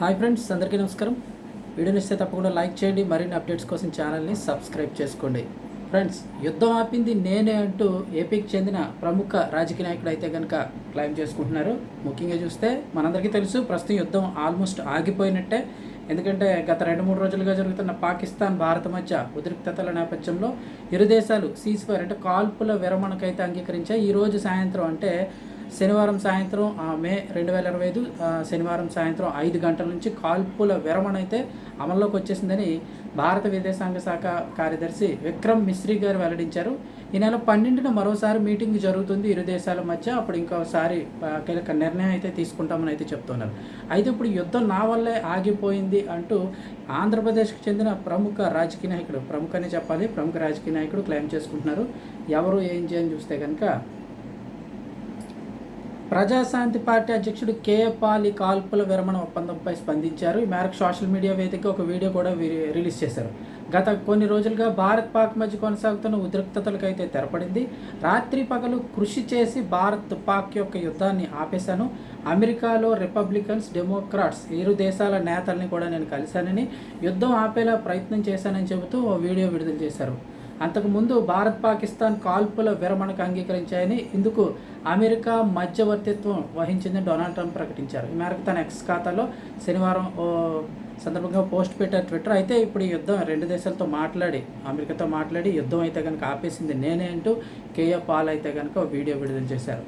Hi friends అందరికీ నమస్కారం. వీడియోని ఇస్తే తప్పకుండా లైక్ చేయండి మరిన్ని అప్డేట్స్ కోసం ఛానల్ని సబ్స్క్రైబ్ చేసుకోండి. ఫ్రెండ్స్ యుద్ధం ఆపింది నేనే అంటూ ఏపీకి చెందిన ప్రముఖ రాజకీయ నాయకుడు అయితే కనుక క్లైమ్ చేసుకుంటున్నారు. ముఖ్యంగా చూస్తే మనందరికీ తెలుసు ప్రస్తుతం యుద్ధం ఆల్మోస్ట్ ఆగిపోయినట్టే. ఎందుకంటే గత రెండు మూడు రోజులుగా జరుగుతున్న పాకిస్తాన్ భారత మధ్య ఉద్రిక్తతల నేపథ్యంలో ఇరు దేశాలు సీజ్ ఫైర్ అంటే కాల్పుల విరమణకైతే అంగీకరించాయి. ఈ రోజు సాయంత్రం అంటే శనివారం సాయంత్రం ఆ, మే రెండు వేల ఇరవై ఐదు శనివారం సాయంత్రం ఐదు గంటల నుంచి కాల్పుల విరమణ అయితే అమల్లోకి వచ్చేసిందని భారత విదేశాంగ శాఖ కార్యదర్శి విక్రమ్ మిశ్రీ గారు వెల్లడించారు. ఈ నెల పన్నెండున మరోసారి మీటింగ్ జరుగుతుంది ఇరు దేశాల మధ్య. అప్పుడు ఇంకోసారి కీలక నిర్ణయం అయితే తీసుకుంటామని అయితే చెప్తున్నారు. అయితే ఇప్పుడు యుద్ధం నా వల్లే ఆగిపోయింది అంటూ ఆంధ్రప్రదేశ్కి చెందిన ప్రముఖ రాజకీయ నాయకుడు ప్రముఖ చెప్పాలి ప్రముఖ రాజకీయ నాయకుడు క్లెయిమ్ చేసుకుంటున్నారు. ఎవరు ఏం చేయని చూస్తే కనుక ప్రజాశాంతి పార్టీ అధ్యక్షుడు కేపాలి కాల్పుల విరమణ ఒప్పందంపై స్పందించారు. ఈ మేరకు సోషల్ మీడియా వేదిక ఒక వీడియో కూడా రిలీజ్ చేశారు. గత కొన్ని రోజులుగా భారత్ పాక్ మధ్య కొనసాగుతున్న ఉద్రిక్తతలకైతే తెరపడింది. రాత్రి పగలు కృషి చేసి భారత్ పాక్ యొక్క యుద్ధాన్ని ఆపేశాను. అమెరికాలో రిపబ్లికన్స్ డెమోక్రాట్స్ ఇరు దేశాల నేతల్ని కూడా నేను కలిశానని యుద్ధం ఆపేలా ప్రయత్నం చేశానని చెబుతూ ఓ వీడియో విడుదల చేశారు. అంతకుముందు భారత్ పాకిస్తాన్ కాల్పుల విరమణకు అంగీకరించాయని ఇందుకు అమెరికా మధ్యవర్తిత్వం వహించిందని డొనాల్డ్ ట్రంప్ ప్రకటించారు. ఈ మేరకు తన ఎక్స్ ఖాతాలో శనివారం సందర్భంగా పోస్ట్ పెట్టారు ట్విట్టర్. అయితే ఇప్పుడు ఈ యుద్ధం రెండు దేశాలతో మాట్లాడి అమెరికాతో మాట్లాడి యుద్ధం అయితే కనుక ఆపేసింది నేనే అంటూ కేఏ పాల్ అయితే కనుక ఓ వీడియో విడుదల చేశారు.